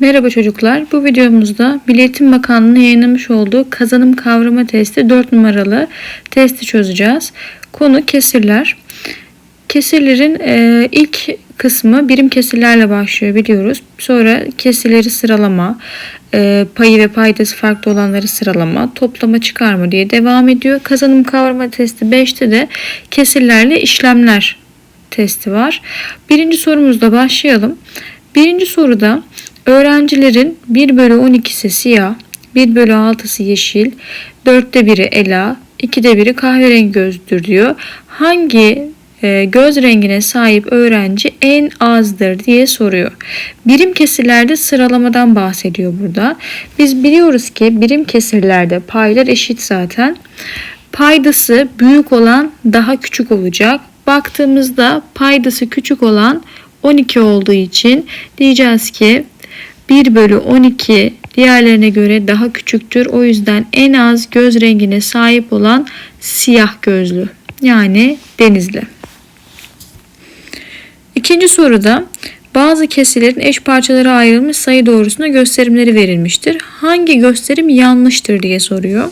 Merhaba çocuklar. Bu videomuzda Milli Eğitim Bakanlığı'nın yayınlamış olduğu kazanım kavrama testi 4 numaralı testi çözeceğiz. Konu kesirler. Kesirlerin e, ilk kısmı birim kesirlerle başlıyor biliyoruz. Sonra kesirleri sıralama, e, payı ve paydası farklı olanları sıralama, toplama çıkarma diye devam ediyor. Kazanım kavrama testi 5'te de kesirlerle işlemler testi var. Birinci sorumuzla başlayalım. Birinci soruda öğrencilerin 1 bölü 12'si siyah, 1 bölü 6'sı yeşil, 4'te biri ela, 2'de biri kahverengi gözdür diyor. Hangi e, göz rengine sahip öğrenci en azdır diye soruyor. Birim kesirlerde sıralamadan bahsediyor burada. Biz biliyoruz ki birim kesirlerde paylar eşit zaten. Paydası büyük olan daha küçük olacak. Baktığımızda paydası küçük olan 12 olduğu için diyeceğiz ki 1 bölü 12 diğerlerine göre daha küçüktür. O yüzden en az göz rengine sahip olan siyah gözlü yani denizli. İkinci soruda bazı kesirlerin eş parçalara ayrılmış sayı doğrusunda gösterimleri verilmiştir. Hangi gösterim yanlıştır diye soruyor.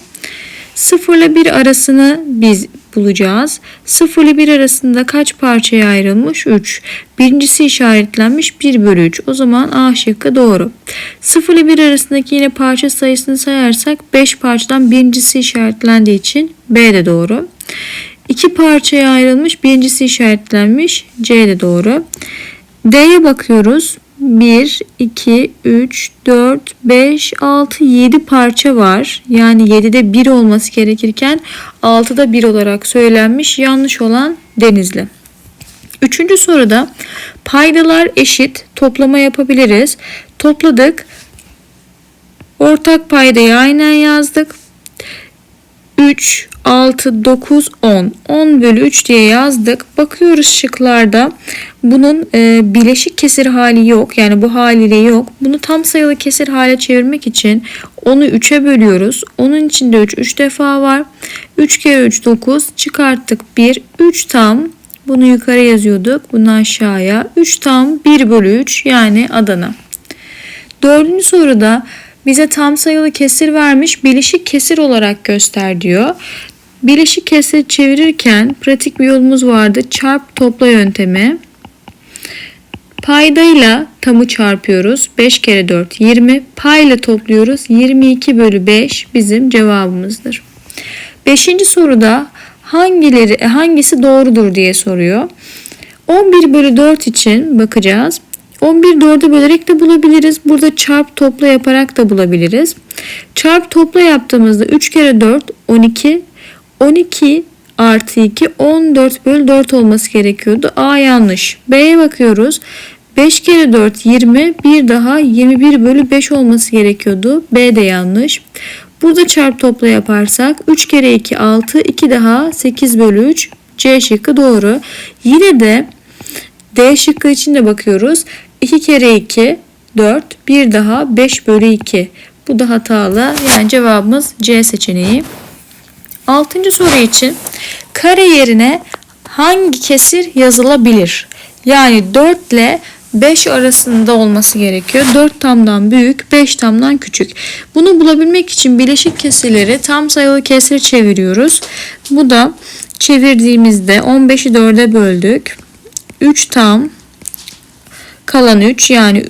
0 ile 1 arasını biz bulacağız. 0 ile 1 arasında kaç parçaya ayrılmış? 3. Birincisi işaretlenmiş 1 bölü 3. O zaman A şıkkı doğru. 0 ile 1 arasındaki yine parça sayısını sayarsak 5 parçadan birincisi işaretlendiği için B de doğru. İki parçaya ayrılmış birincisi işaretlenmiş C de doğru. D'ye bakıyoruz. 1, 2, 3, 4, 5, 6, 7 parça var. Yani 7'de 1 olması gerekirken 6'da 1 olarak söylenmiş. Yanlış olan Denizli. Üçüncü soruda paydalar eşit toplama yapabiliriz. Topladık. Ortak paydayı aynen yazdık. 3, 6, 9, 10. 10 bölü 3 diye yazdık. Bakıyoruz şıklarda bunun e, bileşik kesir hali yok. Yani bu haliyle yok. Bunu tam sayılı kesir hale çevirmek için onu 3'e bölüyoruz. Onun içinde 3 3 defa var. 3 kere 3 9 çıkarttık 1. 3 tam bunu yukarı yazıyorduk. Bunu aşağıya. 3 tam 1 bölü 3 yani Adana. Dördüncü soruda bize tam sayılı kesir vermiş bileşik kesir olarak göster diyor. Bileşik kesir çevirirken pratik bir yolumuz vardı. Çarp topla yöntemi. Paydayla tamı çarpıyoruz. 5 kere 4 20. Payla topluyoruz. 22 bölü 5 bizim cevabımızdır. Beşinci soruda hangileri hangisi doğrudur diye soruyor. 11 bölü 4 için bakacağız. 11 4'e bölerek de bulabiliriz. Burada çarp topla yaparak da bulabiliriz. Çarp topla yaptığımızda 3 kere 4 12 12 artı 2 14 bölü 4 olması gerekiyordu. A yanlış. B'ye bakıyoruz. 5 kere 4 20 bir daha 21 bölü 5 olması gerekiyordu. B de yanlış. Burada çarp topla yaparsak 3 kere 2 6 2 daha 8 bölü 3 C şıkkı doğru. Yine de D şıkkı için de bakıyoruz. 2 kere 2 4 bir daha 5 bölü 2. Bu da hatalı. Yani cevabımız C seçeneği. Altıncı soru için kare yerine hangi kesir yazılabilir? Yani 4 ile 5 arasında olması gerekiyor. 4 tamdan büyük, 5 tamdan küçük. Bunu bulabilmek için bileşik kesirleri tam sayılı kesir çeviriyoruz. Bu da çevirdiğimizde 15'i 4'e böldük. 3 tam kalan 3 yani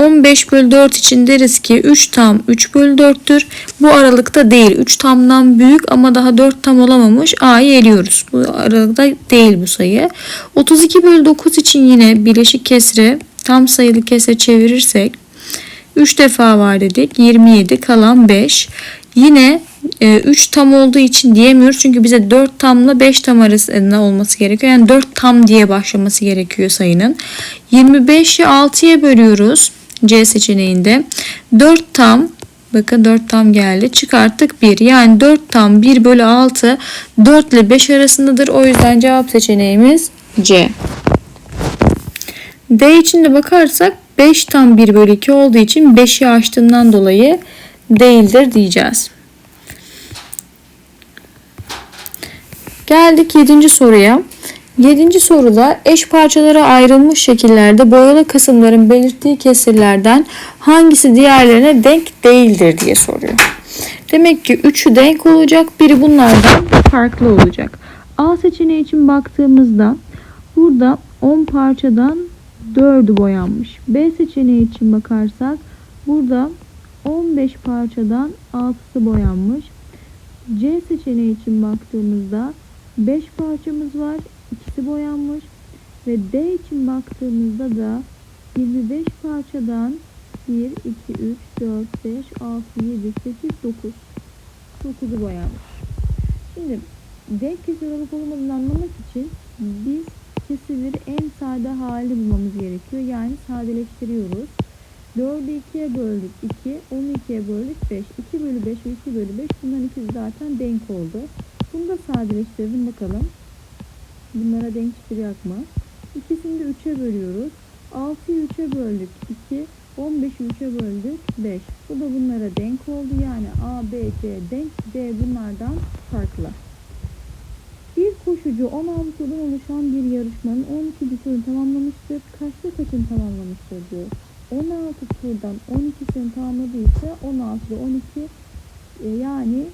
15 bölü 4 için deriz ki 3 tam 3 bölü 4'tür. Bu aralıkta değil. 3 tamdan büyük ama daha 4 tam olamamış. A'yı eliyoruz. Bu aralıkta değil bu sayı. 32 bölü 9 için yine bileşik kesri tam sayılı kesre çevirirsek 3 defa var dedik. 27 kalan 5. Yine 3 e, tam olduğu için diyemiyoruz. Çünkü bize 4 tamla 5 tam arasında olması gerekiyor. Yani 4 tam diye başlaması gerekiyor sayının. 25'i 6'ya bölüyoruz. C seçeneğinde. 4 tam Bakın 4 tam geldi. Çıkarttık 1. Yani 4 tam 1 bölü 6 4 ile 5 arasındadır. O yüzden cevap seçeneğimiz C. D için de bakarsak 5 tam 1 bölü 2 olduğu için 5'i aştığından dolayı değildir diyeceğiz. Geldik 7. soruya. Yedinci soruda eş parçalara ayrılmış şekillerde boyalı kısımların belirttiği kesirlerden hangisi diğerlerine denk değildir diye soruyor. Demek ki üçü denk olacak, biri bunlardan farklı olacak. A seçeneği için baktığımızda burada 10 parçadan 4'ü boyanmış. B seçeneği için bakarsak burada 15 parçadan 6'sı boyanmış. C seçeneği için baktığımızda 5 parçamız var, ikisi boyanmış ve D için baktığımızda da 25 parçadan 1, 2, 3, 4, 5, 6, 7, 8, 9. 9'u boyanmış. Şimdi denk kesir olup olmadığını anlamak için biz kesirleri en sade hali bulmamız gerekiyor. Yani sadeleştiriyoruz. 4'ü 2'ye böldük 2, 10'u 2'ye böldük 5. 2 bölü 5 ve 2 bölü 5 bunların ikisi zaten denk oldu. Bunu da sadeleştirelim bakalım. Bunlara denk çıkacak mı? İkisini de 3'e bölüyoruz. 6'yı 3'e böldük 2, 15'i 3'e böldük 5. Bu da bunlara denk oldu. Yani A, B, C denk. D bunlardan farklı. Bir koşucu 16 turdan oluşan bir yarışmanın 12. turunu tamamlamıştır. Kaçta kaçını tamamlamıştır diyor. 16 turdan 12'sini tamamladıysa 16 ve 12 e, yani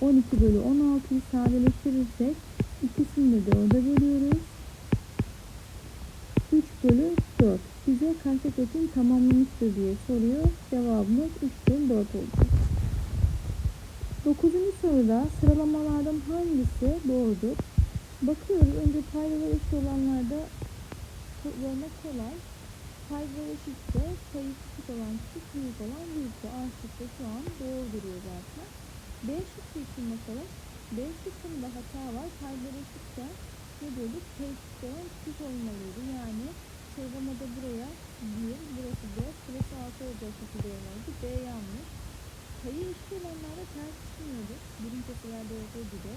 12 bölü 16'yı sadeleştirirsek ikisini de 4'e bölüyoruz. 3 bölü 4 bize kaçta kaçını tamamlamıştır diye soruyor. Cevabımız 3 bölü 4 olacak. 9. soruda sıralamalardan hangisi doğrudur? Bakıyoruz önce paydalar eşit olanlarda görmek kolay. Paydalar eşitse sayı küçük olan küçük, büyük olan büyük. A şıkkı şu an doğru duruyor zaten. B şıkkı için bakalım. B şıkkında hata var. Paydalar eşitse ne diyorduk? P şıkkı olan küçük olmalıydı. Yani sıralamada buraya 1, burası 4, burası 6 olacak şekilde olmalıydı. B yanlış. Sayı eşit olanlarda ters düşünüyorduk. Birim kesirlerde olduğu gibi.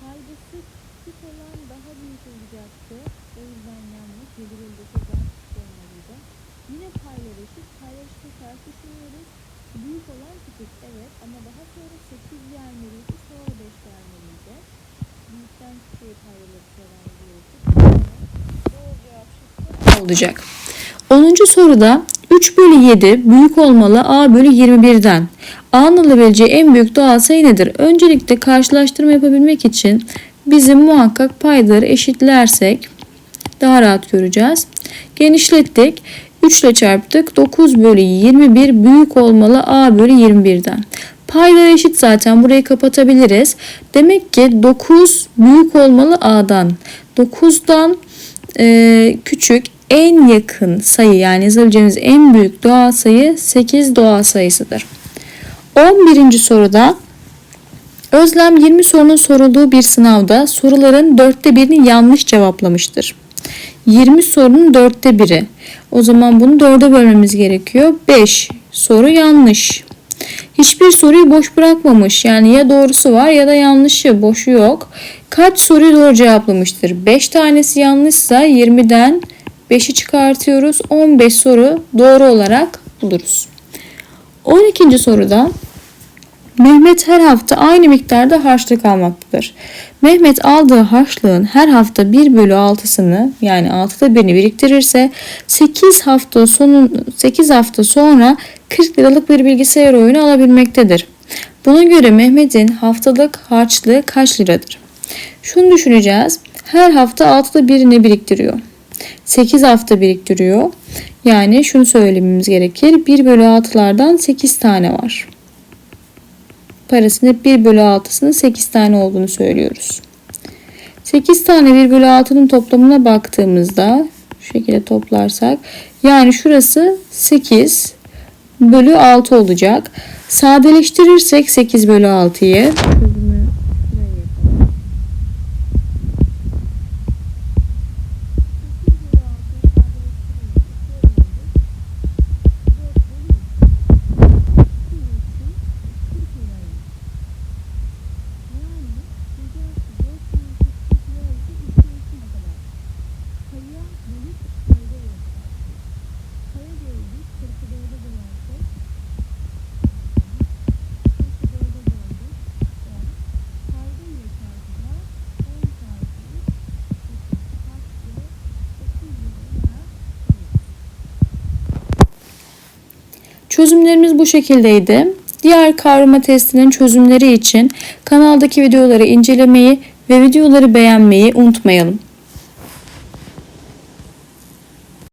Paydası küçük olan daha büyük olacaktı. O yüzden yanlış. 7 bölü 9 daha küçük olmalıydı. Yine paylar eşit. Paylar eşit ters düşünüyoruz. Büyük olan küçük. Evet ama daha sonra 8 gelmeliydi. Sonra 5 gelmeliydi. Büyükten küçüğe payları sıralamamız gerekir. Doğru cevap şıkkı olacak. 10. soruda 3 bölü 7 büyük olmalı A bölü 21'den. A'nın alabileceği en büyük doğal sayı nedir? Öncelikle karşılaştırma yapabilmek için bizim muhakkak paydaları eşitlersek daha rahat göreceğiz. Genişlettik. 3 ile çarptık. 9 bölü 21 büyük olmalı A bölü 21'den. Paydalar eşit zaten. Burayı kapatabiliriz. Demek ki 9 büyük olmalı A'dan. 9'dan e, küçük en yakın sayı yani yazabileceğimiz en büyük doğal sayı 8 doğal sayısıdır. 11. soruda Özlem 20 sorunun sorulduğu bir sınavda soruların dörtte birini yanlış cevaplamıştır. 20 sorunun dörtte biri. O zaman bunu dörde bölmemiz gerekiyor. 5 soru yanlış. Hiçbir soruyu boş bırakmamış. Yani ya doğrusu var ya da yanlışı, boşu yok. Kaç soruyu doğru cevaplamıştır? 5 tanesi yanlışsa 20'den 5'i çıkartıyoruz. 15 soru doğru olarak buluruz. 12. soruda Mehmet her hafta aynı miktarda harçlık almaktadır. Mehmet aldığı harçlığın her hafta 1 bölü 6'sını yani 6'da 1'ini biriktirirse 8 hafta sonun 8 hafta sonra 40 liralık bir bilgisayar oyunu alabilmektedir. Buna göre Mehmet'in haftalık harçlığı kaç liradır? Şunu düşüneceğiz. Her hafta 6'da 1'ini biriktiriyor. 8 hafta biriktiriyor. Yani şunu söylememiz gerekir. 1 bölü 6'lardan 8 tane var. Parasının 1 bölü 6'sının 8 tane olduğunu söylüyoruz. 8 tane 1 bölü 6'nın toplamına baktığımızda şu şekilde toplarsak yani şurası 8 bölü 6 olacak. Sadeleştirirsek 8 bölü 6'yı Çözümlerimiz bu şekildeydi. Diğer kavrama testinin çözümleri için kanaldaki videoları incelemeyi ve videoları beğenmeyi unutmayalım.